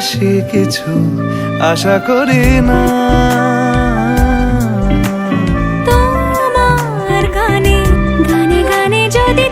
বেশি কিছু আশা করি না। তোমার গানে গানে গানে যদি